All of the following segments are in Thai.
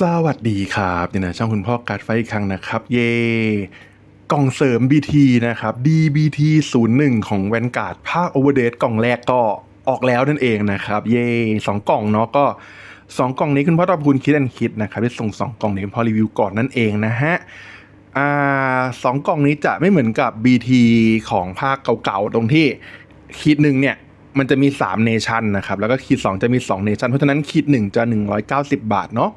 สวัสดีครับเนี่ยนะช่องคุณพ่อการไฟอีกครั้งนะครับ เย่กล่องเสริม BT นะครับ DBT 01 ของแวนการ์ดภาค Overdate กล่องแรกก็ออกแล้วนั่นเองนะครับ เย่สองกล่องเนาะก็สองกล่องนี้คุณพ่อตอบคุณคิดแอนคิดนะครับที่ส่งสองกล่องนี้คุณพ่อรีวิวก่อนนั่นเองนะฮะอ่าสองกล่องนี้จะไม่เหมือนกับ BT ของภาคเก่าๆตรงที่ขีดหนึ่งเนี่ยมันจะมี3เนชั่นนะครับ แล้วก็ขีด2จะมี2เนชั่นเพราะฉะนั้นขีด1จะ 190 บาทเนาะ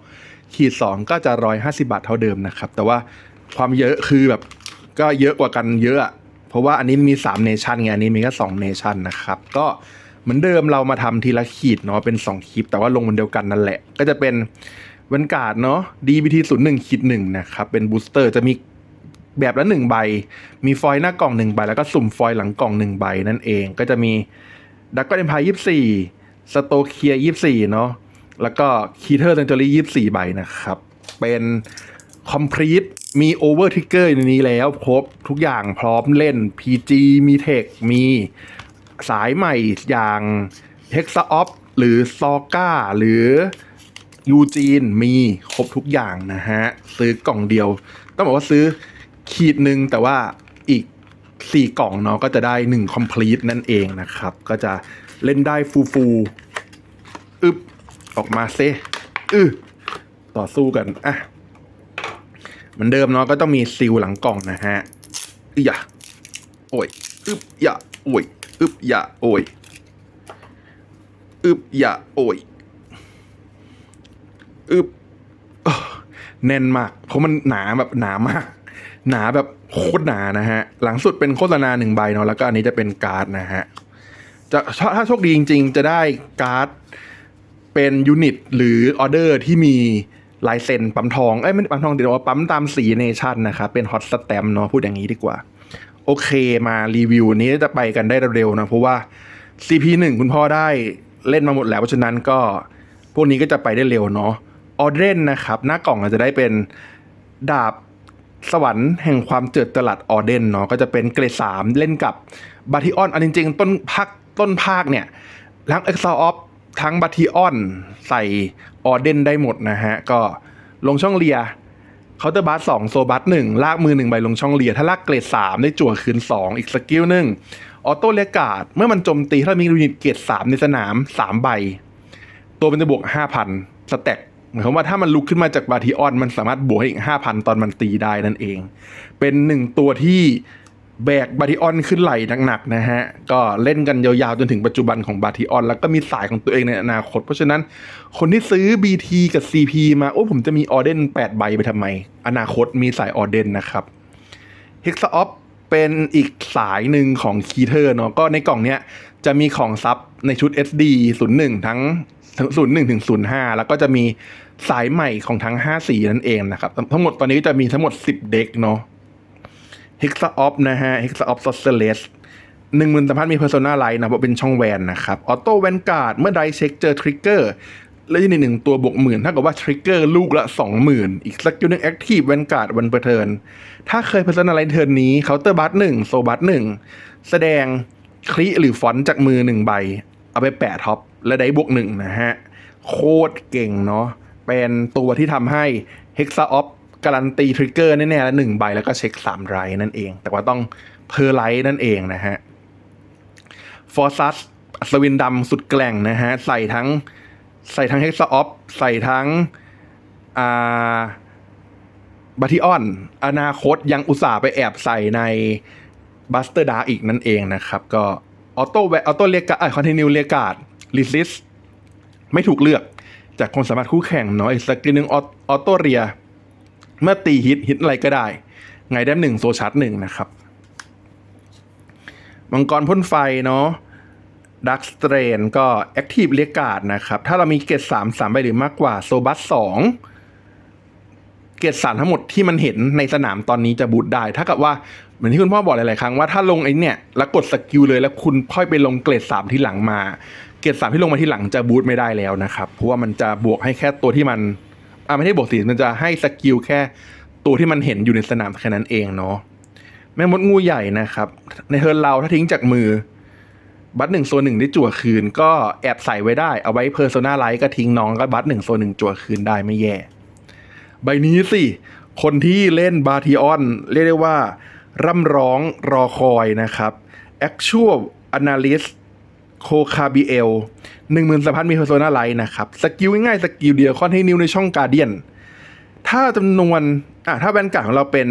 ขีด 2 ก็จะ 150 บาทเท่าเดิมนะครับ แต่ว่าความเยอะคือแบบก็เยอะกว่ากันเยอะเพราะว่าอันนี้มี3เนชั่นไงอันนี้มีแค่2เนชั่นนะครับ ก็เหมือนเดิมเรามาทำทีละขีดเนาะเป็น 2 คลิป แต่ว่าลงบนเดียวกันนั่นแหละ ก็จะเป็นวันการ์ดเนาะ DBT 0 1ขีด1นะครับ เป็นบูสเตอร์จะมีแบบละหนึ่งใบ มีฟอยล์หน้ากล่องหนึ่งใบ แล้วก็สุ่มฟอยล์หลังกล่องหนึ่งใบนั่นเอง ก็จะมีดักก็เอ็มพายยี่สี่สโตเคียยี่สี่เนาะ แล้วก็คีเทอร์เซนจอรี่ยี่สี่ใบนะครับ เป็นคอมพลีทมีโอเวอร์ทิกเกอร์ในนี้แล้ว ครบทุกอย่างพร้อมเล่น PG มีเทค มีสายใหม่อย่าง h e x a o f หรือซอก้าหรือยูจีนมีครบทุกอย่างนะฮะ ซื้อกล่องเดียว ต้องบอกว่าซื้อขีดหนึ่งแต่ว่าอีก 4 กล่องเนาะก็จะได้ 1 complete นั่นเองนะครับ ก็จะเล่นได้ฟูฟู ออกมาเซอต่อสู้กันอะเหมือนเดิมเนาะก็ต้องมีซิลหลังกล่องนะฮะอึยะโอ้ยอึบยะโอ้ยอึบยะโอ้ยอึบยะโอ้ยอึบเอ้อแน่นมาก เพราะมันหนาแบบหนามาก หนาแบบโคตรหนานะฮะ หลังสุดเป็นโฆษณาหนึ่งใบเนาะแล้วก็อันนี้จะเป็นการ์ดนะฮะจะถ้าโชคดีจริง ๆ จะได้การ์ด เป็นยูนิตหรือออเดอร์ที่มีลายเซ็นปั๊มทอง เอ้ยไม่ปั๊มทองเดี๋ยวว่าปั๊มตามสีเนชั่นนะครับเป็นฮอตสแตมเนาะพูดอย่างนี้ดีกว่า โอเคมารีวิวนี้จะไปกันได้เร็วๆนะเพราะว่า CP1 คุณพ่อได้เล่นมาหมดแล้วเพราะฉะนั้นก็พวกนี้ก็จะไปได้เร็วเนาะออเดนนะครับหน้ากล่องอาจจะได้เป็นดาบสวรรค์แห่งความเจิดจรัสออเดนเนาะก็จะเป็นเกรดสามเล่นกับบาทิออนอันจริงๆ ต้นภาคต้นภาคเนี่ยทั้งเอ็กซ์ออฟ ทั้งบาทิออนใส่ออเดนได้หมดนะฮะ ก็ลงช่องเลียเคาน์เตอร์บัสสองโซบัสหนึ่งลากมือหนึ่งใบลงช่องเลีย ถ้าลากเกรดสามได้จั่วคืนสองอีกสกิลหนึ่งออโต้เลกาดเมื่อมันโจมตีถ้ามียูนิตเกรดสามในสนามสามใบ ตัวมันจะบวกห้าพันสแต็กหมายความว่าถ้ามันลุกขึ้นมาจากบาทิออน มันสามารถบวกให้อีกห้าพันตอนมันตีได้นั่นเอง เป็นหนึ่งตัวที่ แบกบาทิออนขึ้นไหลหนักๆนะฮะ ก็เล่นกันยาวๆ จนถึงปัจจุบันของบาทิออน แล้วก็มีสายของตัวเองในอนาคต เพราะฉะนั้นคนที่ซื้อ BT กับ CP มาโอ้ผมจะมีออเดน 8 ใบไปทำไม อนาคตมีสายออเดนนะครับ h e x a o f เป็นอีกสายหนึ่งของคีเทอร์เนาะก็ในกล่องเนี้ยจะมีของซับในชุด SD 01 ทั้ง01ถึง05 แล้วก็จะมีสายใหม่ของทั้ง 5 สีนั่นเองนะครับ ทั้งหมดตอนนี้จะมีทั้งหมด 10 เด็กเนาะ h e x a o f นะฮะ h e x a o f s o c i a l i s หนึ่งหมื่นสามพันมี Persona Light นะเพราะเป็นช่องแวนนะครับออโต้แวนการ์ดเมื่อไดเช็คเจอทริกเกอร์แล้วยูนิตหนึ่งตัวบวกหมื่นถ้ากับว่าทริกเกอร์ลูกละสองหมื่นอีกสกิลหนึ่งแอคทีฟแวนการ์ดวันเปอร์เทิร์นถ้าเคย Persona Light เทิร์นนี้เคาน์เตอร์บัตหนึ่งโซบัตหนึ่งแสดงคลิหรือฟอนต์จากมือหนึ่งใบ เอาไปแปะท็อปและได้บวกหนึ่งนะฮะ โคตรเก่งเนาะเป็นตัวที่ทำให้ Hexa o f การันตีทริกเกอร์แน่ๆแล้วหนึ่งใบแล้วก็เช็คสามไรนั่นเอง แต่ว่าต้องเพอร์ไลท์นั่นเองนะฮะฟอร์ซัสอัศวินดำสุดแกล่งนะฮะ ใส่ทั้งใส่ทั้งเฮกซ์ออฟใส่ทั้งอ่าบัติออน อนาคตยังอุตส่าห์ไปแอบใส่ในบัสเตอร์ดาอีกนั่นเองนะครับ ก็ออโต้แวออโต้เรียกาเอคอนติเนียเรียกาดลิซิสไม่ถูกเลือกจากคนสามารถคู่แข่งเนาะอีกสกิลหนึ่งออโต้เรีย เมื่อตีฮิตฮิตอะไรก็ได้ ไงได้หนึ่งโซชาร์ตหนึ่งนะครับมังกรพ่นไฟเนาะดักสเตรนก็แอคทีฟเรียกาดนะครับ ถ้าเรามีเกรดสามสามใบหรือมากกว่าโซบัสสองเกรดสามทั้งหมดที่มันเห็นในสนามตอนนี้จะบูตได้ ถ้ากับว่าเหมือนที่คุณพ่อบอกหลาย ๆ ครั้งว่าถ้าลงไอ้เนี่ยแล้วกดสกิลเลยแล้วคุณค่อยไปลงเกรดสามที่หลังมา เกรดสามที่ลงมาที่หลังจะบูตไม่ได้แล้วนะครับ เพราะว่ามันจะบวกให้แค่ตัวที่มัน อ่าไม่ได้บวกสีมันจะให้สกิลแค่ตัวที่มันเห็นอยู่ในสนามแค่นั้นเองเนาะแม่มดงูใหญ่นะครับ ในเทิร์นเราถ้าทิ้งจากมือ บัตหนึ่งโซนหนึ่งได้จั่วคืน ก็แอบใส่ไว้ได้เอาไว้เพอร์โซนาไลท์ก็ทิ้งน้องก็บัตหนึ่งโซนหนึ่งจั่วคืนได้ไม่แย่ ใบนี้สิ คนที่เล่นบาทิออน เรียกได้ว่า ร่ำร้องรอคอยนะครับ Actual Analyst โคคาบิเอลหนึ่งหมื่นสพันมีเพอร์โซนาไลท์นะครับ สกิลง่ายๆสกิลเดียวคอนให้นิวในช่องการเดียน ถ้าจำนวนอะถ้าแบนการ์ดของเราเป็น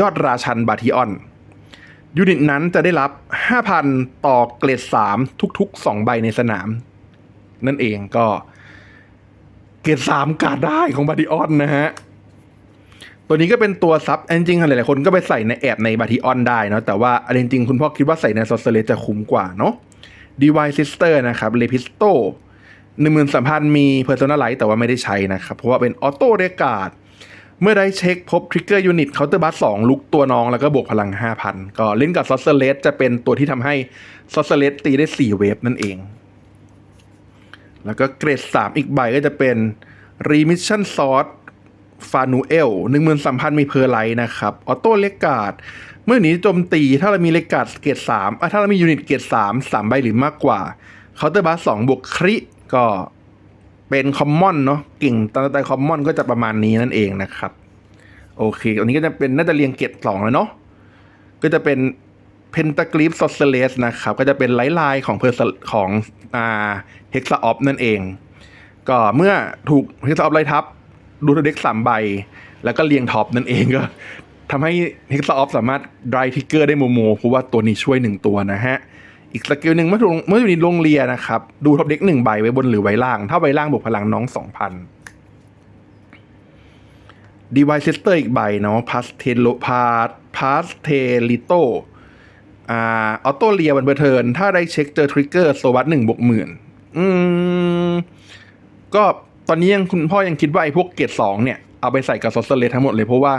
ยอดราชันบาทิออน ยูนิตนั้นจะได้รับ 5,000 ต่อเกรด 3 ทุก ๆ 2 ใบในสนาม นั่นเองก็ เกรด 3 การ์ดได้ของบาทิออนนะฮะ ตัวนี้ก็เป็นตัวซับจริงๆหลายๆคนก็ไปใส่ในแอบในบาทิออนได้เนาะแต่ว่าอันจริงๆคุณพ่อคิดว่าใส่ในซอสเซเลสจะคุ้มกว่าเนาะ ดีวายซิสเตอร์นะครับเลพิสโตหนึ่งหมื่นสามพันมีเพอร์ n ซนาไลท์แต่ว่าไม่ได้ใช้นะครับ เพราะว่าเป็นออโต้เรกาดเมื่อได้เช็คพบทริกเกอร์ยูนิตเคาน์เตอร์บัสสองลุกตัวน้องแล้วก็บวกพลัง 5,000 ก็เล่นกับซอสเซเลสจะเป็นตัวที่ทำให้ซอสเซเลสตีได้ 4 เวฟนั่นเอง แล้วก็เกรด 3 อีกใบก็จะเป็น Remission s o u r c ฟานูเอลหนึ่งหมื่นสามพันมีเพอร์ไลท์นะครับ ออโต้เลกาดเมื่อหนีโจมตีถ้าเรามีเลกาดเกรดสามถ้าเรามียูนิตเกรดสามสามใบหรือมากกว่าเคาน์เตอร์บัสสองบวกคริก็เป็นคอมมอนเนาะเก่งตอนแต่คอมมอนก็จะประมาณนี้นั่นเองนะครับ โอเค อันนี้ก็จะเป็นน่าจะเรียงเกรดสองแล้วเนาะก็จะเป็นเพนตากริฟซอสเซเลสนะครับ ก็จะเป็นไลท์ไลน์ของเพอร์ของอ่าเฮกซาออฟนั่นเอง ก็เมื่อถูกเฮกซาออฟไลทับ ดูเด็กสามใบ แล้วก็เรียงท็อปนั่นเองก็ทำให้เฮกซาออฟสามารถดรายทิกเกอร์ได้โมโมเพราะว่าตัวนี้ช่วยหนึ่งตัวนะฮะ อีกสกิลหนึ่งเมื่อถูกเมื่ออยู่ในลงเรียนนะครับ ดูท็อปเด็กหนึ่งใบไว้บนหรือไว้ล่าง ถ้าไว้ล่างบวกพลังน้องสองพันดีไวเซสเตอร์อีกใบเนาะพาสเทโลพาพาสเทลิโตอ่าออโต้เรียวันเบอร์เทิร์นถ้าได้เช็คเจอทริกเกอร์โซวัตหนึ่งบวกหมื่นอืม ก็ ตอนนี้ยังคุณพ่อยังคิดว่าไอ้พวกเกรดสองเนี่ย เอาไปใส่กับซอสเซเลสทั้งหมดเลย เพราะว่า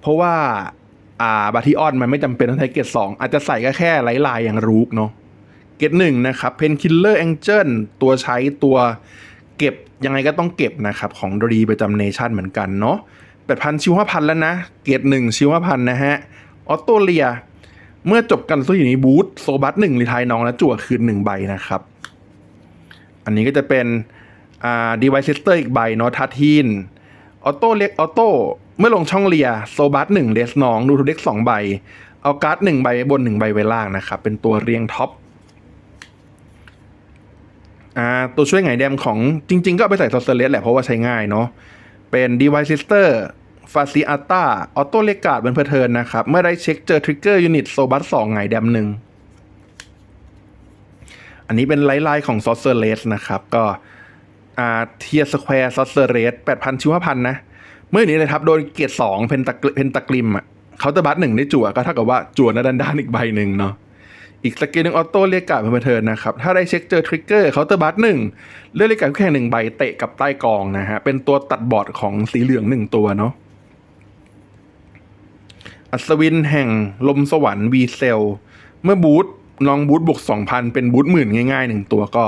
เพราะว่า อ่าบาทิออนมันไม่จำเป็นต้องใช้เกรดสองอาจจะใส่ก็แค่ไลท์ไลน์อย่างรูกเนาะเกรดหนึ่งนะครับเพนคิลเลอร์แองเจิลตัวใช้ตัวเก็บยังไงก็ต้องเก็บนะครับ ของดีประจำเนชั่นเหมือนกันเนาะแปดพันชิวห้าพันแล้วนะ เกรดหนึ่งชิวห้าพันนะฮะออโตเลีย เมื่อจบกันสู้อยู่ในบูธโซบัสหนึ่งรีไทายน้องแล้วจั่วคืนหนึ่งใบนะครับ อันนี้ก็จะเป็น อ่าดีไวเซสเตอร์อีกใบเนาะทัทีนออโต้เล็กออโต้เมื่อลงช่องเลียโซบัสหนึ่งเดสนองดูทูเด็กสองใบ เอาการ์ดหนึ่งใบบนหนึ่งใบไว้ล่างนะครับ เป็นตัวเรียงท็อปอ่าตัวช่วยไงแดมของจริง ๆ ก็ไปใส่ซอสเซเลสแหละเพราะว่าใช้ง่ายเนาะเป็นดีไวเซสเตอร์ฟาซิอาต้าออโต้เลกาดเป็นเพอร์เทิร์นนะครับ เมื่อได้เช็คเจอทริกเกอร์ยูนิตโซบัสสองไงแดมหนึ่งอันนี้เป็นไลท์ไลน์ของซอสเซอร์เลสนะครับ ก็ อ่าเทียสแควร์ซอสเซอร์เรสแปดพันชิวห้าพันนะ เมื่อนี้นะครับ โดนเกียรสองเพนตะเพนตะกริมอะเขาจะบัตหนึ่งได้จั่วก็เท่ากับว่าจั่วนะด้านด้านอีกใบหนึ่งเนาะอีกสกิลหนึ่งออโต้เรียกกาดเป็นเทิร์นนะครับ ถ้าได้เช็คเจอทริกเกอร์เขาจะบัตหนึ่งเลือกเรียกกาดแค่หนึ่งใบเตะกับใต้กองนะฮะเป็นตัวตัดบอร์ดของสีเหลืองหนึ่งตัวเนาะอัศวินแห่งลมสวรรค์วีเซลเมื่อบูธลองบูธบวกสองพันเป็นบูธหมื่นง่ายๆหนึ่งตัวก็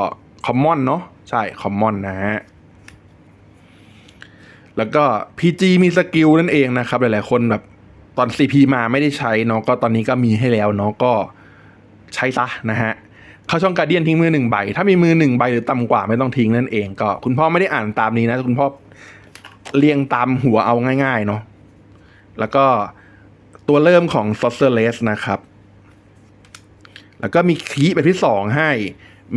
คอมมอนเนาะ ใช่คอมมอนนะฮะแล้วก็ PG มีสกิลนั่นเองนะครับ หลายๆ คนแบบตอน CP มาไม่ได้ใช้เนาะก็ตอนนี้ก็มีให้แล้วเนาะก็ใช้ซะนะฮะเข้าช่องการเดียนทิ้งมือหนึ่งใบ ถ้ามีมือหนึ่งใบหรือต่ำกว่าไม่ต้องทิ้งนั่นเอง ก็คุณพ่อไม่ได้อ่านตามนี้นะ คุณพ่อเรียงตามหัวเอาง่าย ๆ เนาะแล้วก็ตัวเริ่มของ s o r c e r e s s นะครับ แล้วก็มีคีย์แบบที่สองให้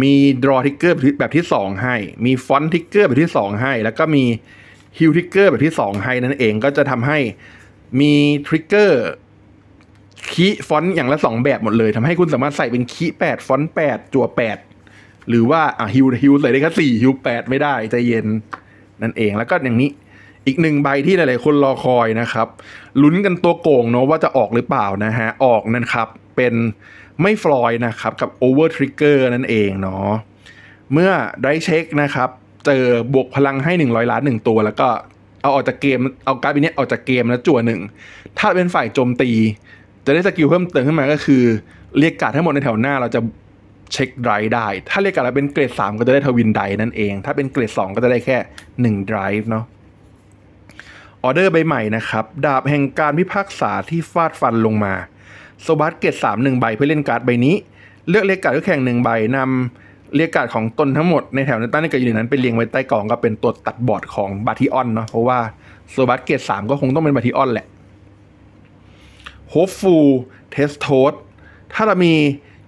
มี draw trigger แบบที่สองให้ มี font trigger แบบที่สองให้ แล้วก็มี heal trigger แบบที่สองให้นั่นเองก็จะทำให้มี trigger คีฟอนต์อย่างละสองแบบหมดเลยทำให้คุณสามารถใส่เป็นคีแปดฟอนต์แปดจั่วแปดหรือว่าอะฮิวฮิวใส่ได้แค่สี่ฮิวแปดไม่ได้ใจเย็นนั่นเองแล้วก็อย่างนี้อีกหนึ่งใบที่หลายๆคนรอคอยนะครับลุ้นกันตัวโก่งเนาะว่าจะออกหรือเปล่านะฮะออกนั่นครับเป็น ไม่ฟลอยนะครับกับ Over Trigger นั่นเองเนาะเมื่อได้เช็คนะครับ เจอบวกพลังให้ 100 ล้านหนึ่งตัว แล้วก็เอาออกจากเกมเอาการ์ดนี้ออกจากเกมแล้วจั่วหนึ่งถ้าเป็นฝ่ายโจมตี จะได้สกิลเพิ่มเติมขึ้นมาก็คือ เรียกการ์ดทั้งหมดในแถวหน้าเราจะเช็คไดรฟ์ได้ ถ้าเรียกการ์ดแล้วเป็นเกรด 3 ก็จะได้ทวินไดนั่นเอง ถ้าเป็นเกรด 2 ก็จะได้แค่1ไดรฟ์เนาะ ออเดอร์ใบใหม่นะครับ ดาบแห่งการพิพากษาที่ฟาดฟันลงมา โซบัสเกตสามหนึ่งใบเพื่อเล่นการ์ดใบนี้ เลือกเลขการ์ดคู่แข่งหนึ่งใบนเรียกการ์ดของตนทั้งหมดในแถวในตั้งในกับอยู่ในนั้นไปเรียงไว้ใต้กล่องก็เป็นตัวตัดบอร์ดของบาทิออนเนาะเพราะว่าโซบัสเกตสามก็คงต้องเป็นบาทิออนแหละโฮฟฟูเทสโทสถ้าเรามี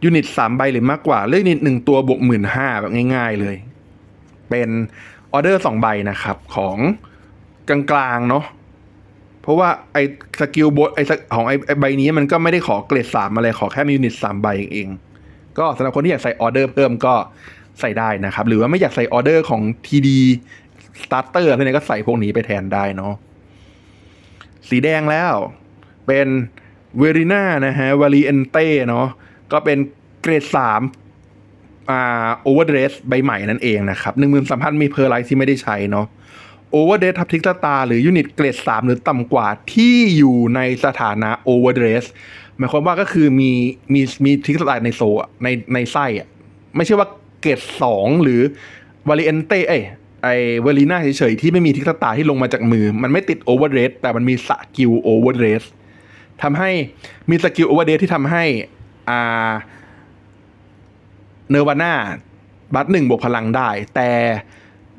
ยูนิตสามใบหรือมากกว่า เลือกยูนิตหนึ่งตัวบวกหมื่นห้าแบบง่าย ๆเลย เป็นออเดอร์สองใบนะครับ ของกลางๆเนาะ เพราะว่าไอ้สกิลบทไอ้สของไอ้ใบนี้มันก็ไม่ได้ขอเกรดสามอะไรขอแค่มียูนิตสามใบเอง ก็สำหรับคนที่อยากใส่ออเดอร์เพิ่มก็ใส่ได้นะครับ หรือว่าไม่อยากใส่ออเดอร์ของ TD Starter อะไรเนี่ยก็ใส่พวกนี้ไปแทนได้เนาะสีแดงแล้วเป็นเวริน่านะฮะวารีเอนเต้เนาะก็เป็นเกรดสามอ่าโอเวอร์เดรสใบใหม่นั่นเองนะครับหนึ่งหมื่นสามพันมีเพอร์ไลท์ที่ไม่ได้ใช้เนาะ โอเวอร์เดรสทับทิกตาหรือยูนิตเกรดสามหรือต่ำกว่าที่อยู่ในสถานะโอเวอร์เดรสหมายความว่าก็คือมีมีมีทิกตล์ในโซะในในไส้อะไม่ใช่ว่าเกรดสองหรือวาริเอนเตเอ้ไอเวลีน่าเฉยๆที่ไม่มีทิกตล์ที่ลงมาจากมือ มันไม่ติดโอเวอร์เรสแต่มันมีสกิลโอเวอร์เรสทำให้มีสกิลโอเวอร์เรสที่ทำให้อ่าเนวาน่าบัตหนึ่งบวกพลังได้ แต่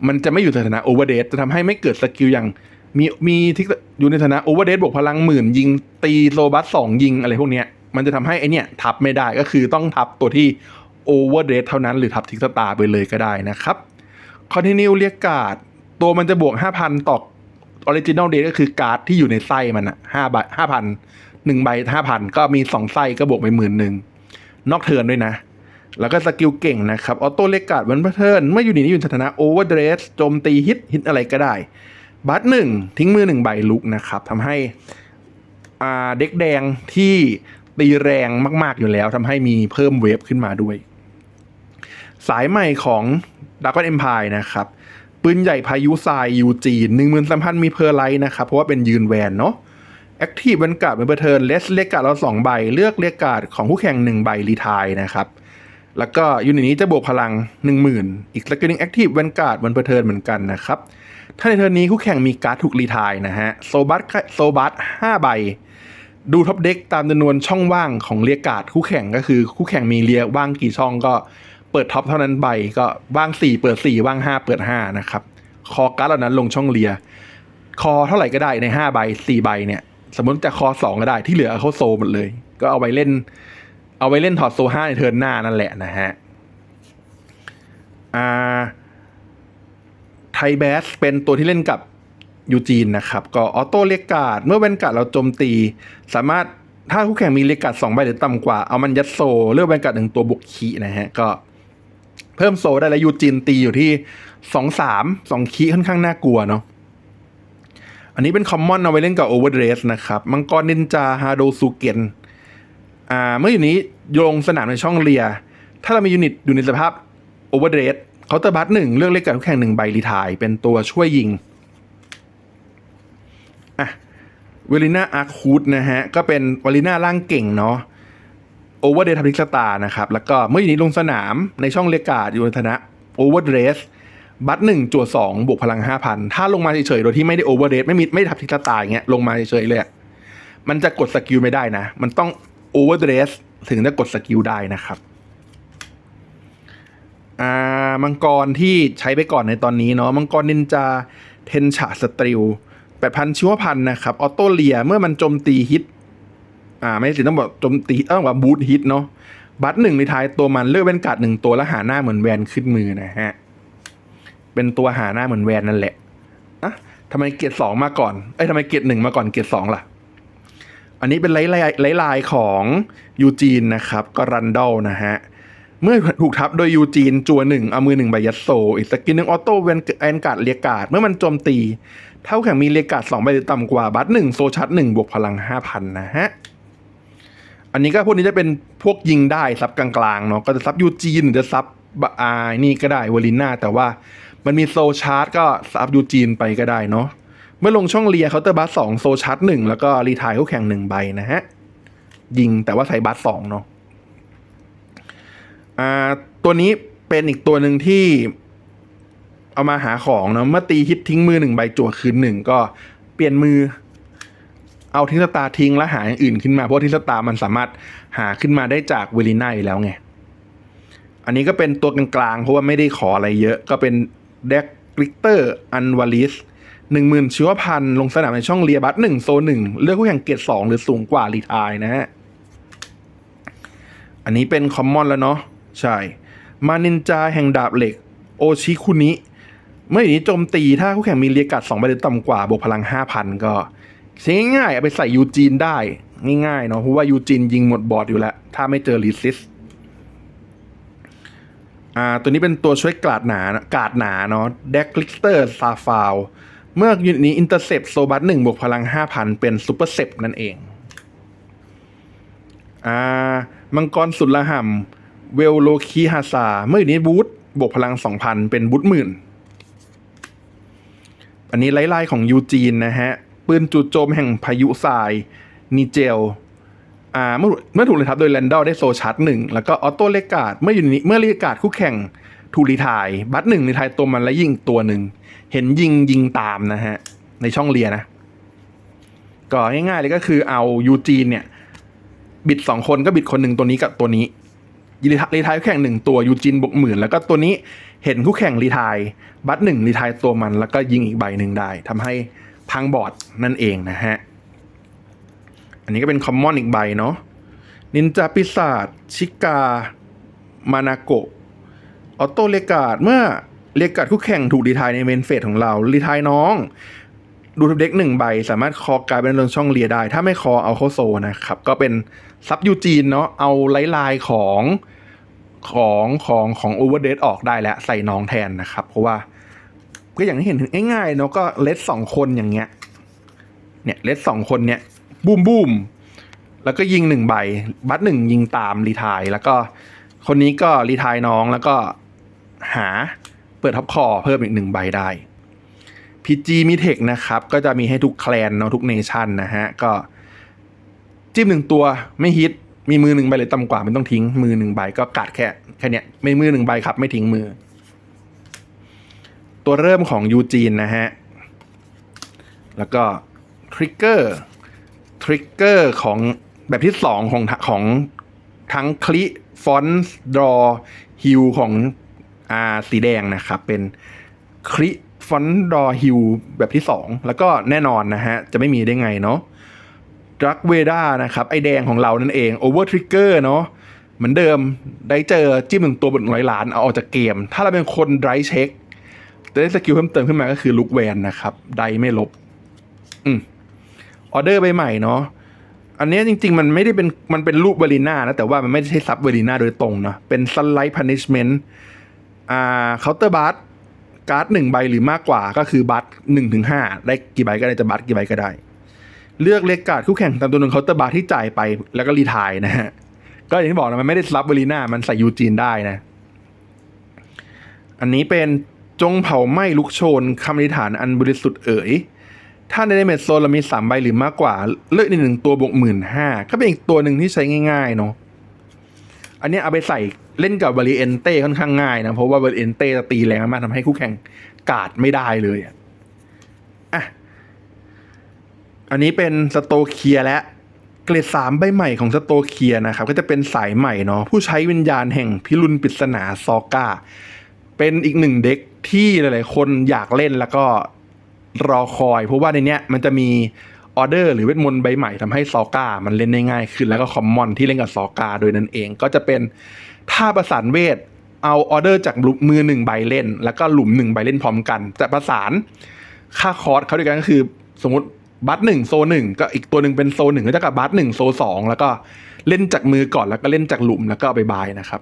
มันจะไม่อยู่ในฐานะโอเวอร์เดจะทำให้ไม่เกิดสกิลอย่างมีมีที่อยู่ในฐานะโอเวอร์เดบวกพลังหมื่นยิงตีโลบัสสองยิงอะไรพวกเนี้ยมันจะทำให้ไอเนี้ยทับไม่ได้ก็คือต้องทับตัวที่โอเวอร์เดเท่านั้นหรือทับทิกสตาร์ไปเลยก็ได้นะครับคอนติเนียเรียกการ์ดตัวมันจะบวก 5,000 ต่อออริจินอลเดก็คือการ์ดที่อยู่ในไส้มันอะห้าใบห้าพันหนึ่งใบห้าพันก็มีสองไส้ก็บวกไปหมื่นหนึ่งนอกเทิร์นด้วยนะ แล้วก็สกิลเก่งนะครับออโต้เลกการ์ดวันเทิร์นเมื่ออยู่ในนี้อยู่ในฐานะโอเวอร์เดรสโจมตีฮิตฮิตอะไรก็ได้ บัตหนึ่งทิ้งมือหนึ่งใบลุกนะครับทำให้อ่าเด็กแดงที่ตีแรงมาก ๆ อยู่แล้วทำให้มีเพิ่มเวฟขึ้นมาด้วย สายใหม่ของด a r k อนเอ็มพายนะครับปืนใหญ่พายุทรายยูจีนหนึ่งหมื่นสามพันมีเพอร์ไลท์นะครับ เพราะว่าเป็นยืนแวนเนาะแอคทีฟวันการ์ดเป็นเบอร์เทิร์นเลสเรียกาดเราสองใบ เลือกเรียกาดของคู่แข่งหนึ่งใบรีทายนะครับ แล้วก็ยูนิตนี้จะบวกพลัง 10,000 อีกสกิลนึงแอคทีฟแวนการ์ดวันเพอร์เทิร์นเหมือนกันนะครับ ถ้าในเทิร์นนี้คู่แข่งมีการ์ดถูกรีทายนะฮะ โซบัสโซบัสห้าใบ ดูท็อปเด็กตามจำนวนช่องว่างของเรียการ์ดคู่แข่งก็คือคู่แข่งมีเรียว่างกี่ช่องก็เปิดท็อปเท่านั้นใบก็ว่าง 4 เปิด 4 ว่าง 5 เปิด 5 นะครับ คอการ์ดเหล่านั้นลงช่องเรีย คอเท่าไหร่ก็ได้ใน 5 ใบ 4 ใบเนี่ย สมมติจะคอ 2 ก็ได้ที่เหลือเขาโซหมดเลย ก็เอาไว้เล่น เอาไว้เล่นถอดโซห้าในเทิร์นหน้านั่นแหละนะฮะอ่าไทแบสเป็นตัวที่เล่นกับยูจีนนะครับ ก็ออโต้เรียกการ์ดเมื่อเวนการ์ดเราโจมตี สามารถถ้าคู่แข่งมีเรียกการ์ดสองใบหรือต่ำกว่า เอามันยัดโซ เลือกเวนการ์ดหนึ่งตัวบวกขีนะฮะ ก็เพิ่มโซได้แล้วยูจีนตีอยู่ที่สองสามสองขีค่อนข้างน่ากลัวเนาะอันนี้เป็นคอมมอนเอาไว้เล่นกับโอเวอร์เดรสนะครับ มังกรนินจาฮาโดซูเกน อ่าเมื่ออยู่นี้โยงสนามในช่องเรีย ถ้าเรามียูนิตอยู่ในสภาพโอเวอร์เดรสเคาน์เตอร์บัตหนึ่งเลือกเล่นกับคู่แข่งหนึ่งใบรีทายเป็นตัวช่วยยิงอะเวลิน่าอาร์คูดนะฮะ ก็เป็นวลิน่าร่างเก่งเนาะโอเวอร์เดรสทับทิกสตาร์นะครับ แล้วก็เมื่ออยู่นี้ลงสนามในช่องเรียกการ์ดอยู่ในฐานะโอเวอร์เดรสบัตหนึ่งจั่วสองบวกพลังห้าพันถ้าลงมาเฉยๆ โดยที่ไม่ได้โอเวอร์เดรสไม่มีไม่ได้ทับทิกสตาอย่างเงี้ยลงมาเฉยๆเลย มันจะกดสกิลไม่ได้นะ มันต้อง โอเวอร์เดรสถึงจะกดสกิลได้นะครับอ่ามังกรที่ใช้ไปก่อนในตอนนี้เนาะมังกรนินจาเทนชาสตริลแปดพันชิวพันนะครับ ออโต้เลียเมื่อมันโจมตีฮิต อ่า ไม่ใช่สิต้องบอกโจมตีต้องบอกบูทฮิตเนาะบัตหนึ่งในท้ายตัวมันเลือกเป็นกาดหนึ่งตัวแล้วหาหน้าเหมือนแวนขึ้นมือนะฮะ เป็นตัวหาหน้าเหมือนแวนนั่นแหละอะทำไมเกียรสองมาก่อน เอ้ยทำไมเกียรหนึ่งมาก่อนเกียรสองล่ะ อันนี้เป็นไลท์ไลท์ไลท์ไลน์ของยูจีนนะครับก็รันดอลนะฮะเมื่อถูกทับโดยยูจีนจัวหนึ่งเอามือหนึ่งใบยัดโซอีกสกินหนึ่งออโต้เวนแอนการ์ดเรียกาดเมื่อมันโจมตี เท่าแข่งมีเรียกาดสองใบต่ำกว่าบัตหนึ่งโซชัดหนึ่งบวกพลังห้าพันนะฮะอันนี้ก็พวกนี้จะเป็นพวกยิงได้ซับกลางๆเนาะก็จะซับยูจีนหรือจะซับบอานี่ก็ได้วอลิน่าแต่ว่ามันมีโซชาร์ตก็ซับยูจีนไปก็ได้เนาะ เมื่อลงช่องเลียเคาน์เตอร์บัสสองโซชาร์ตหนึ่งแล้วก็รีทายคู่แข่งหนึ่งใบนะฮะ ยิงแต่ว่าใส่บัสสองเนาะอ่าตัวนี้เป็นอีกตัวหนึ่งที่เอามาหาของเนาะเมื่อตีฮิตทิ้งมือหนึ่งใบจั่วคืนหนึ่งก็เปลี่ยนมือ เอาทิ้งสตาร์ทิ้งแล้วหาอย่างอื่นขึ้นมาเพราะทิ้งสตาร์มันสามารถหาขึ้นมาได้จากเวลิน่าอยู่แล้วไงอันนี้ก็เป็นตัวกลางๆเพราะว่าไม่ได้ขออะไรเยอะ ก็เป็นเด็กกริกเตอร์อันวาลิส หนึ่งหมื่นชีวพันธ์ลงสนามในช่องเรียบัตหนึ่งโซหนึ่งเลือกคู่แข่งเกรดสองหรือสูงกว่ารีทายนะฮะ อันนี้เป็นคอมมอนแล้วเนาะใช่ มานินจาแห่งดาบเหล็ก โอชิคุนิ เมื่ออย่างนี้โจมตีถ้าคู่แข่งมีเรียกัดสองใบหรือต่ำกว่าบวกพลังห้าพันก็ใช้ง่ายๆเอาไปใส่ยูจีนได้ ง่ายๆเนาะเพราะว่ายูจีนยิงหมดบอร์ดอยู่แล้ว ถ้าไม่เจอรีซิสอ่าตัวนี้เป็นตัวช่วยกราดหนา กาดหนาเนาะเด็กลิกเตอร์ซาฟาว เมื่อยูนิตนี้อินเตอร์เซปโซบัตหนึ่งบวกพลังห้าพันเป็นซูเปอร์เซปนั่นเองอ่ามังกรสุดละห่ำเวลโลคีฮาซาเมื่ออยู่นี้บูทบวกพลังสองพันเป็นบูทหมื่น อันนี้ไล่ไล่ของยูจีนนะฮะ ปืนจู่โจมแห่งพายุทรายนีเจลอ่าเมื่อเมื่อถูกเลยทับโดยแลนดอลได้โซชาร์จหนึ่งแล้วก็ออโต้เลกาดเมื่ออยู่นี้เมื่อเลกาดคู่แข่งถูกรีไทาย บัตหนึ่งรีไทายตัวมันและยิงตัวหนึ่ง เห็นยิงยิงตามนะฮะ ในช่องเรียนะ ก็ง่ายๆเลยก็คือเอายูจีนเนี่ย บิดสองคนก็บิดคนหนึ่งตัวนี้กับตัวนี้รีไทรีไทายแข่งหนึ่งตัวยูจินบวกหมื่นแล้วก็ตัวนี้เห็นคู่แข่งรีไทายบัตหนึ่งรีไทายตัวมัน แล้วก็ยิงอีกใบหนึ่งได้ทำให้พังบอร์ดนั่นเองนะฮะ อันนี้ก็เป็นคอมมอนอีกใบเนาะนินจาปิศาจชิกา มานาโกออโต้เลกาดเมื่อ เลกาดคู่แข่งถูกรีทายในเมนเฟสของเรารีทายน้อง ดูทับเด็กหนึ่งใบ สามารถคอกลายเป็นลงช่องเลียได้ ถ้าไม่คอเอาเข้าโซนะครับ ก็เป็นซับยูจีนเนาะเอาไลไลของของของของโอเวอร์เดออกได้แล้วใส่น้องแทนนะครับ เพราะว่าก็อย่างที่เห็นง่ายๆเนาะก็เลสสองคนอย่างเงี้ยเนี่ยเลสสองคนเนี่ยบูมบูมแล้วก็ยิงหนึ่งใบ บัตหนึ่งยิงตามรีทาย แล้วก็คนนี้ก็รีทายน้องแล้วก็หา เปิดท็อปคอเพิ่มอีกหนึ่งใบได้ PG มีเทคนะครับ ก็จะมีให้ทุกแคลนเนาะทุกเนชั่นนะฮะ ก็จิ้มหนึ่งตัวไม่ฮิตมีมือหนึ่งใบหรือต่ำกว่าไม่ต้องทิ้งมือหนึ่งใบก็กัดแค่แค่เนี้ยไม่มือหนึ่งใบครับ ไม่ทิ้งมือ ตัวเริ่มของยูจีนนะฮะ แล้วก็ทริกเกอร์ทริกเกอร์ของแบบที่สองของของทั้งคลิฟอนต์ดรอฮิวของ อ่าสีแดงนะครับ เป็นคลิฟอนต์ดรอฮิวแบบที่สองแล้วก็แน่นอนนะฮะ จะไม่มีได้ไงเนาะดรักเวด้านะครับ ไอแดงของเรานั่นเองโอเวอร์ทริกเกอร์เนาะเหมือนเดิมได้เจอจิ้มหนึ่งตัวบนร้อยล้าน เอาออกจากเกม ถ้าเราเป็นคนไดรเช็คจะได้สกิลเพิ่มเติมขึ้นมาก็คือลุกแวนนะครับ ไดไม่ลบอืมออเดอร์ใบใหม่เนาะอันนี้จริง ๆ มันไม่ได้เป็นมันเป็นรูปเวลิน่านะ แต่ว่ามันไม่ใช้ซับเวลิน่าโดยตรงเนาะเป็นสไลด์พันิชเมนต์ อ่าเคาน์เตอร์บัตการ์ดหนึ่งใบหรือมากกว่าก็คือบัตหนึ่งถึงห้าได้กี่ใบก็ได้จะบัตกี่ใบก็ได้ เลือกเลขการ์ดคู่แข่งตามตัวหนึ่งเคาน์เตอร์บัตที่จ่ายไปแล้วก็รีทายนะฮะก็อย่างที่บอกนะมันไม่ได้ซับเวลิน่ามันใส่ยูจีนได้นะ อันนี้เป็นจงเผาไหม้ลุกโชนคำอธิษฐานอันบริสุทธิ์เอ๋ย ถ้าในเมจโซนเรามีสามใบหรือมากกว่า เลือกในหนึ่งตัวบวกหมื่นห้าก็เป็นอีกตัวหนึ่งที่ใช้ง่ายๆเนาะ อันนี้เอาไปใส่เล่นกับวาริเอนเต้ค่อนข้างง่ายนะ เพราะว่าวาริเอนเต้จะตีแรงมากทำให้คู่แข่งกาดไม่ได้เลยอะอะอันนี้เป็นสโตเคียและเกรดสามใบใหม่ของสโตเคียนะครับ ก็จะเป็นสายใหม่เนาะผู้ใช้วิญญาณแห่งพิรุณปริศนาซอก้าเป็นอีกหนึ่งเด็กที่หลาย ๆ คนอยากเล่นแล้วก็รอคอย เพราะว่าในเนี้ยมันจะมี ออเดอร์หรือเวทมนต์ใบใหม่ทำให้ซอกามันเล่นได้ง่ายขึ้นแล้วก็คอมมอนที่เล่นกับซอกาโดยนั่นเองก็จะเป็นท่าประสานเวทเอาออเดอร์จากมือหนึ่งใบเล่น แล้วก็หลุมหนึ่งใบเล่นพร้อมกัน จะประสานค่าคอร์สเขาด้วยกันก็คือ สมมติบัตหนึ่งโซหนึ่งก็อีกตัวหนึ่งเป็นโซหนึ่งก็จะกับบัตหนึ่งโซสองแล้วก็เล่นจากมือก่อนแล้วก็เล่นจากหลุมแล้วก็ไปบายนะครับ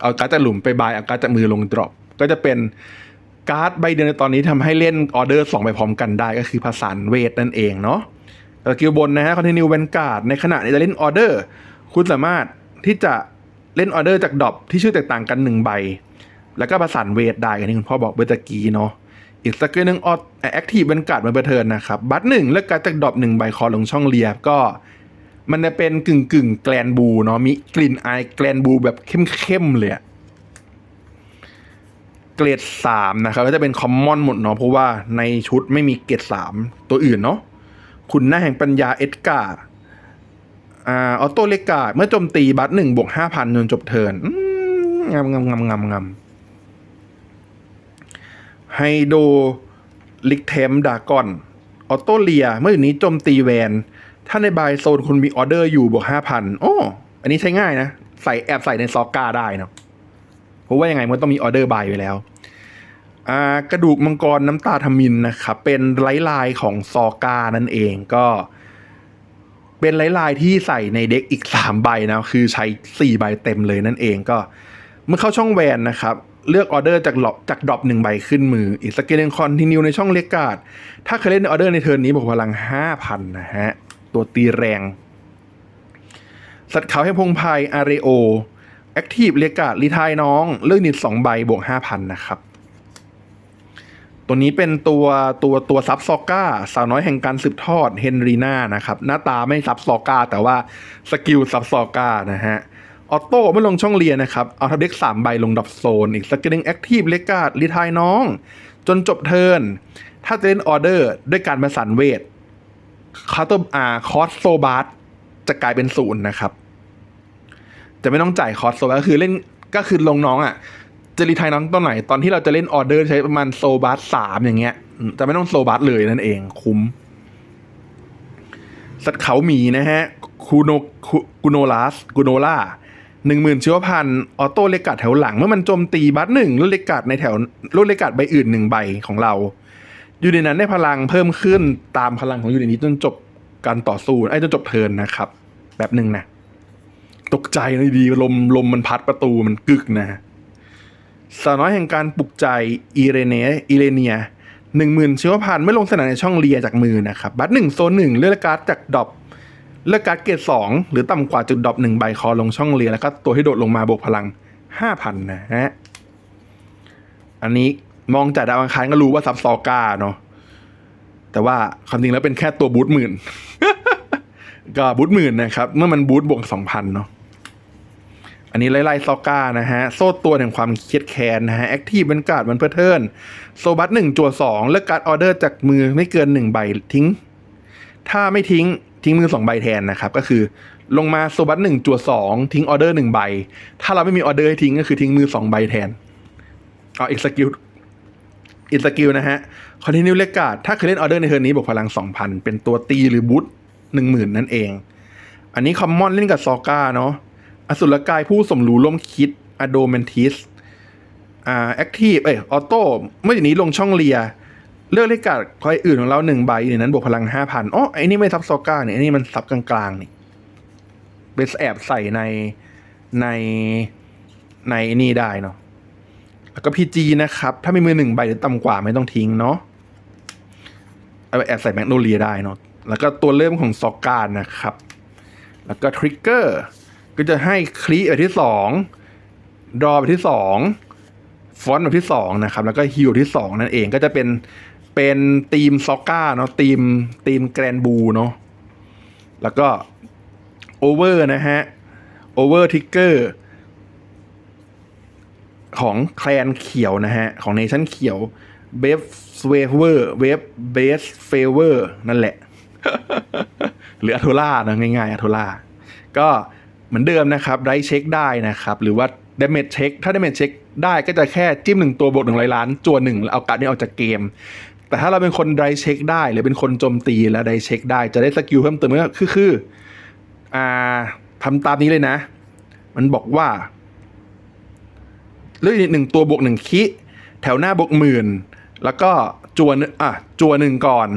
เอาการ์ดจากหลุมไปบายเอาการ์ดจากมือลงดรอปก็จะเป็นการ์ดใบเดียวในตอนนี้ทำให้เล่นออเดอร์สองไปพร้อมกันได้ก็คือภาษานเวทนั่นเองเนาะ สกิลบนนะฮะคอนติเนียแวนการ์ดในขณะที่จะเล่นออเดอร์คุณสามารถที่จะเล่นออเดอร์จากดรอปที่ชื่อแตกต่างกันหนึ่งใบ แล้วก็ประสานเวทได้อย่างที่คุณพ่อบอกเบอร์ตะกี้เนาะอีกสักิลหนึ่งออแอคทีฟแวนการ์ดมาเบอร์เทิร์นนะครับ บัตหนึ่งเลือกการ์ดจากดรอปหนึ่งใบคอลงช่องเรียบก็ มันจะเป็นกึ่งกึ่งแกลนบูเนาะมีกลิ่นอายแกลนบูแบบเข้มๆเลยเกรดสามนะครับก็จะเป็นคอมมอนหมดเนาะเพราะว่าในชุดไม่มีเกรดสามตัวอื่นเนาะ คุณหน้าแห่งปัญญาเอ็ดกาออโต้เลกาเมื่อโจมตีบัตหนึ่งบวกห้าพันจนจบเทินงามงามงามงามงามไฮโดลิกเทมดากอนออโตเลียเมื่ออยู่นี้โจมตีแวน ถ้าในบายโซนคุณมีออเดอร์อยู่บวกห้าพันโอ้อันนี้ใช้ง่ายนะ ใส่แอบใส่ในซอกกาได้เนาะเพราะว่ายังไงมันต้องมีออเดอร์บายไว้แล้ว กระดูกมังกรน้ำตาทมินนะครับเป็นไลลน์ของซอกานั่นเองก็ เป็นไลลน์ที่ใส่ในเด็กอีก3ใบนะคือใช้4ใบเต็มเลยนั่นเองก็เมื่อเข้าช่องแวนนะครับ เลือกออเดอร์จากหลอกจากดรอปหนึ่งใบขึ้นมือ อีกสกิลหนึ่งคอนติเนียในช่องเลกาดถ้าเคยเล่นออเดอร์ในเทิร์นนี้บอกพลัง5,000นะฮะตัวตีแรง สัตว์ขาวให้พงพายอารีโอแอคทีฟเลกาดรีทายน้อง เลือกนิดสองใบบวก5,000นะครับ ตัวนี้เป็นตัวตัวตัวซับซอก้าสาวน้อยแห่งการสืบทอดเฮนรีนานะครับ หน้าตาไม่ซับซอก้าแต่ว่าสกิลซับซอก้านะฮะออโต้ไม่ลงช่องเรียนนะครับ เอาทับเด็กสามใบลงดับโซน อีกสกิลนึงแอคทีฟเลกาดรีทายน้อง จนจบเทิร์นถ้าจะเล่นออเดอร์ด้วยการประสานเวทคาร์ตอาคอสโซบาร์จะกลายเป็นศูนย์นะครับ จะไม่ต้องจ่ายคอสโซบาร์ก็คือเล่นก็คือลงน้องอะ จะรีไทยน้องตอนไหน ตอนที่เราจะเล่นออเดอร์ใช้ประมาณโซบาร์สามอย่างเงี้ย จะไม่ต้องโซบาร์เลยนั่นเอง คุ้ม สัตว์เขาหมีนะฮะคูโนคูกูโนลัสกูโนล่าหนึ่งหมื่นชีวพันออโต้เลกาดแถวหลัง เมื่อมันโจมตีบัตหนึ่งรุ่นเลกาดในแถวรุ่นเลกาดใบอื่นหนึ่งใบของเรา อยู่ในนั้นได้พลังเพิ่มขึ้นตามพลังของอยู่ในนี้จนจบการต่อสู้ไอ้จนจบเทินนะครับ แบบหนึ่งนะตกใจเลยดีลมลมมันพัดประตูมันกึกนะ สาวน้อยแห่งการปลุกใจอีเรเนียอีเรเนียหนึ่งหมื่นชีวพันธ์ไม่ลงสนามในช่องเลียจากมือนะครับ บัตรหนึ่งโซนหนึ่งเลือกการ์ดจากดอปเลือกการ์ดเกรดสองหรือต่ำกว่าจุดดอปหนึ่งใบคอลงช่องเลียแล้วก็ตัวที่โดดลงมาบวกพลังห้าพันนะฮะอันนี้มองจากดาวอังคารก็รู้ว่าซับซอกาเนาะแต่ว่าความจริงแล้วเป็นแค่ตัวบูทหมื่นก็บูทหมื่นนะครับ เมื่อมันบูทบวกสองพันเนาะ อันนี้ไล่ไล่ซอก้านะฮะ โซ่ตัวแห่งความเครียดแค้นนะฮะ แอคทีฟเป็นการ์ดมันเพื่อเทิร์นโซบัตหนึ่งจัวสองเลือกการ์ดออเดอร์จากมือไม่เกินหนึ่งใบทิ้ง ถ้าไม่ทิ้งทิ้งมือสองใบแทนนะครับ ก็คือลงมาโซบัตหนึ่งจัวสองทิ้งออเดอร์หนึ่งใบ ถ้าเราไม่มีออเดอร์ให้ทิ้งก็คือทิ้งมือสองใบแทน เอาอีกสกิลอีกสกิลนะฮะคอนติเนียเลกการ์ดถ้าเคยเล่นออเดอร์ในเทิร์นนี้บวกพลังสองพันเป็นตัวตีหรือบูทหนึ่งหมื่นนั่นเอง อันนี้คอมมอนเล่นกับซอก้าเนาะ อสุรกายผู้สมรู้ร่วมคิดอโดเมนทิสอ่าแอคทีฟเอ้ยออโต้เมื่ออย่างนี้ลงช่องเลีย เลือกเลขการ์ดคอยอื่นของเราหนึ่งใบอยู่นนั้นบวกพลังห้าพันอ๋อไอ้นี่ไม่ซับซอก้าเนี่ยไอ้นี่มันซับกลางๆนี่เป็นแอบใส่ในในในนี่ได้เนาะแล้วก็พีจีนะครับ ถ้ามีมือหนึ่งใบหรือต่ำกว่าไม่ต้องทิ้งเนาะเอาไปแอบใส่แมกโนเลียได้เนาะแล้วก็ตัวเริ่มของซอก้านะครับ แล้วก็ทริกเกอร์ ก็จะให้คลีแบบที่สองดรอแบบที่สองฟอนต์แบบที่สองนะครับ แล้วก็ฮิวที่สองนั่นเองก็จะเป็นเป็นทีมซอกก้าเนาะทีมทีมแกรนบูเนาะแล้วก็โอเวอร์นะฮะโอเวอร์ทิกเกอร์ของแคลนเขียวนะฮะ ของเนชั่นเขียวเบฟเวเวอร์เวฟเบสเฟเวอร์นั่นแหละ หรืออัโทล่านะง่ายๆอัโทล่าก็ เหมือนเดิมนะครับได้เช็คได้นะครับหรือว่า damage เช็คถ้า damage เช็คได้ก็จะแค่จิ้มหนึ่งตัวบวกหนึ่งร้อยล้านจวหนึ่งแล้วเอาการ์ดนี้ออกจากเกม แต่ถ้าเราเป็นคนได้เช็คได้ หรือเป็นคนโจมตีแล้วได้เช็คได้จะได้สกิลเพิ่มเติมก็คือคืออ่าทำตามนี้เลยนะ มันบอกว่าเลือกอีกหนึ่งตัวบวกหนึ่งคิแถวหน้าบวกหมื่นแล้วก็จวอะจวหนึ่งก่อน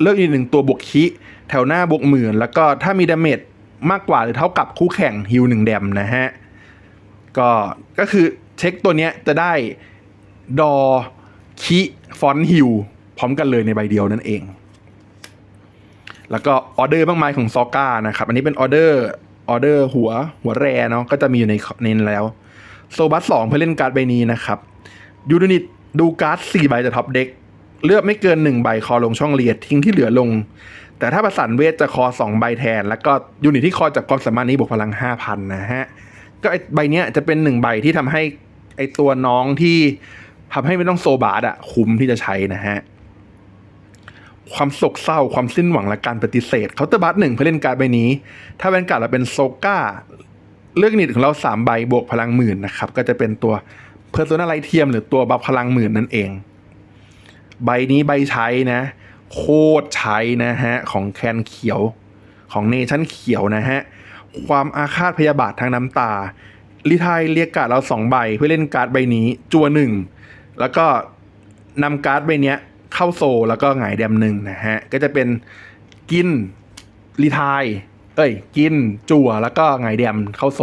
เลือกอีกหนึ่งตัวบวกคิแถวหน้าบวกหมื่นแล้วก็ถ้ามีดาเมจ มากกว่าหรือเท่ากับคู่แข่งฮิวหนึ่งแดมนะฮะ ก็ก็คือเช็คตัวเนี้ยจะได้ดอคิฟอนฮิวพร้อมกันเลยในใบเดียวนั่นเอง แล้วก็ออเดอร์มากมายของซอก้านะครับ อันนี้เป็นออเดอร์ออเดอร์หัวหัวแรเนาะก็จะมีอยู่ในในนั้นแล้ว โซบัสสองเพื่อเล่นการ์ดใบนี้นะครับยูนิตดูการ์ดสี่ใบจากท็อปเด็กเลือกไม่เกินหนึ่งใบคอลงช่องเลียดทิ้งที่เหลือลง แต่ถ้าประสานเวทจะคอสองใบแทน แล้วก็ยูนิตที่คอจากความสามารถนี้บวกพลังห้าพันนะฮะ ก็ไอใบเนี้ยจะเป็นหนึ่งใบที่ทำให้ไอตัวน้องที่ทำให้ไม่ต้องโซบาร์ดอะคุ้มที่จะใช้นะฮะ ความโศกเศร้าความสิ้นหวังและการปฏิเสธเคาน์เตอร์บัสหนึ่งเพื่อเล่นการ์ดใบนี้ ถ้าเป็นการ์ดเราเป็นโซก้าเลือกนิดของเราสามใบบวกพลังหมื่นนะครับ ก็จะเป็นตัวเพอร์โซนาไลเทียมหรือตัวบัฟพลังหมื่นนั่นเอง ใบนี้ใบใช้นะ โคตรใช้นะฮะ ของแคนเขียวของเนชั่นเขียวนะฮะ ความอาฆาตพยาบาททางน้ำตา ลิทายเรียกการ์ดเราสองใบเพื่อเล่นการ์ดใบนี้ จัวหนึ่ง แล้วก็นำการ์ดใบนี้เข้าโซแล้วก็หงายแดมหนึ่งนะฮะ ก็จะเป็นกินรีทาย เอ้ย กินจั่วแล้วก็หงายแดมเข้าโซ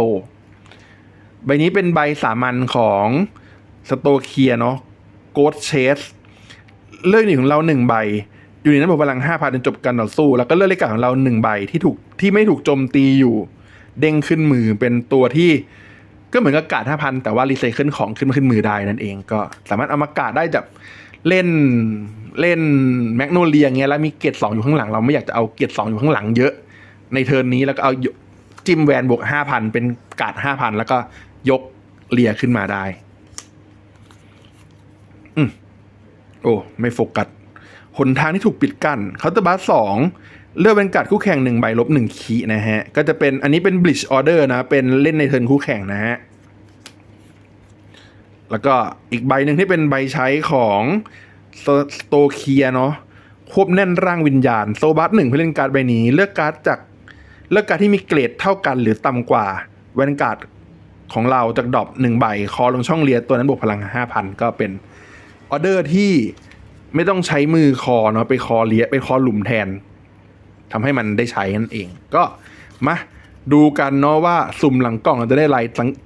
ใบนี้เป็นใบสามัญของสโตเคียเนาะโกดเชสเลือกหนึ่งของเราหนึ่งใบ ยู่ในนั้นบอกพลังห้าพันจนจบการต่อสู้ แล้วก็เลือกเลขกาของเราหนึ่งใบที่ถูกที่ไม่ถูกโจมตีอยู่ เด้งขึ้นมือเป็นตัวที่ก็เหมือนกับการ์ดห้าพันแต่ว่ารีไซเคิลของขึ้นมาขึ้นมือได้นั่นเอง ก็สามารถเอามากาดได้จากเล่นเล่นแมกโนเลียเงี้ยแล้วมีเกรดสองอยู่ข้างหลัง เราไม่อยากจะเอาเกรดสองอยู่ข้างหลังเยอะ ในเทิร์นนี้แล้วก็เอาจิ้มแวนบวกห้าพันเป็นการ์ดห้าพันแล้วก็ยกเลียขึ้นมาได้ อืมโอ้ ไม่โฟกัส หนทางที่ถูกปิดกั้นเคาน์เตอร์บาร์สองเลือกเป็นการดคู่แข่งหนึ่งใบลบหนึ่งขีนะฮะ ก็จะเป็นอันนี้เป็นบลิชออเดอร์นะ เป็นเล่นในเทิร์นคู่แข่งนะฮะ แล้วก็อีกใบหนึ่งที่เป็นใบใช้ของสโตเคียเนาะควบแน่นร่างวิญญาณ โซบัสหนึ่งเพื่อเล่นการ์ดใบนี้ เลือกการ์ดจากเลือกการ์ดที่มีเกรดเท่ากันหรือต่ำกว่าแวนการ์ดของเราจากดรอปหนึ่งใบ คอลงช่องเลียตัวนั้นบวกพลังห้าพันก็เป็นออเดอร์ที่ ไม่ต้องใช้มือคอเนาะไปคอเลียไปคอหลุมแทนทำให้มันได้ใช้นั่นเอง ก็มาดูกันเนาะว่าสุ่มหลังกล่องเราจะได้อะไร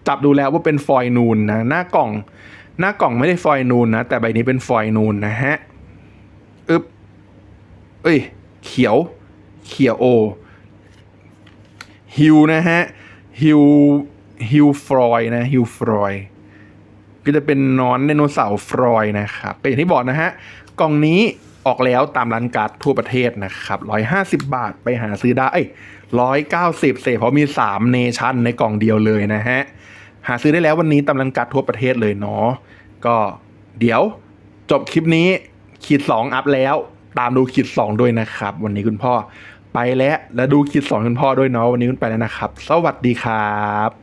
จับดูแล้วว่าเป็นฟอยนูนนะหน้ากล่อง หน้ากล่องไม่ได้ฟอยนูนนะ แต่ใบนี้เป็นฟอยนูนนะฮะอึบเอ้ย เขียว เขียวโอฮิวนะฮะฮิวฮิวฟรอยนะฮิวฟรอยก็จะเป็นนอนไดโนเสาร์ฟรอยนะครับก็อย่างที่บอกนะฮะ กล่องนี้ออกแล้วตามร้านการ์ดทั่วประเทศนะครับร้อยห้าสิบบาทไปหาซื้อได้ร้อยเก้าสิบเศษเพราะมีสามเนชั่นในกล่องเดียวเลยนะฮะ หาซื้อได้แล้ววันนี้ตามร้านการ์ดทั่วประเทศเลยเนาะ ก็เดี๋ยวจบคลิปนี้ขีดสองอัพแล้ว ตามดูขีดสองด้วยนะครับ วันนี้คุณพ่อไปแล้วแล้วดูขีดสองคุณพ่อด้วยเนาะ วันนี้คุณไปแล้วนะครับ สวัสดีครับ